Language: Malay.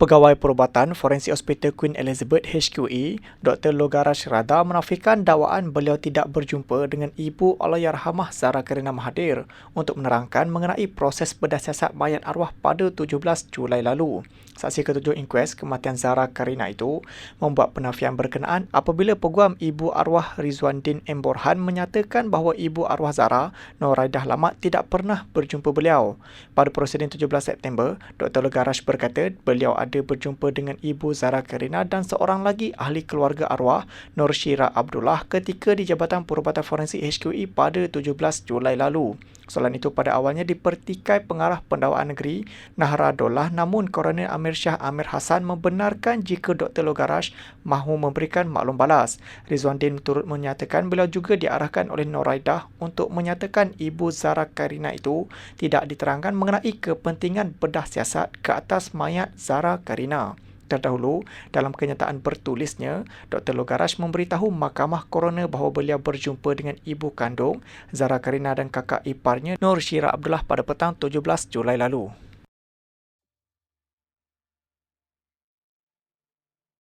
Pegawai Perubatan Forensik Hospital Queen Elizabeth HQE, Dr. Logarash Rada menafikan dakwaan beliau tidak berjumpa dengan ibu Allahyarhamah Zara Karina Mahathir untuk menerangkan mengenai proses bedah siasat mayat arwah pada 17 Julai lalu. Saksi ketujuh inkues kematian Zara Karina itu membuat penafian berkenaan apabila peguam ibu arwah Rizwan Din M. Borhan menyatakan bahawa ibu arwah Zara, Noraidah Lamat, tidak pernah berjumpa beliau. Pada prosedin 17 September, Dr. Logarash berkata beliau ada berjumpa dengan ibu Zara Karina dan seorang lagi ahli keluarga arwah Nur Syira Abdullah ketika di Jabatan Perubatan Forensik HQE pada 17 Julai lalu. Soalan itu pada awalnya dipertikai pengarah pendawaan negeri Nahra Dollah namun Koroner Amir Shah Amir Hassan membenarkan jika Dr. Logarash mahu memberikan maklum balas. Rizwan Din turut menyatakan beliau juga diarahkan oleh Noraidah untuk menyatakan ibu Zara Karina itu tidak diterangkan mengenai kepentingan bedah siasat ke atas mayat Zara Karina. Terdahulu, dalam kenyataan bertulisnya, Dr. Logarash memberitahu Mahkamah Coroner bahawa beliau berjumpa dengan ibu kandung, Zara Karina dan kakak iparnya, Nur Syira Abdullah pada petang 17 Julai lalu.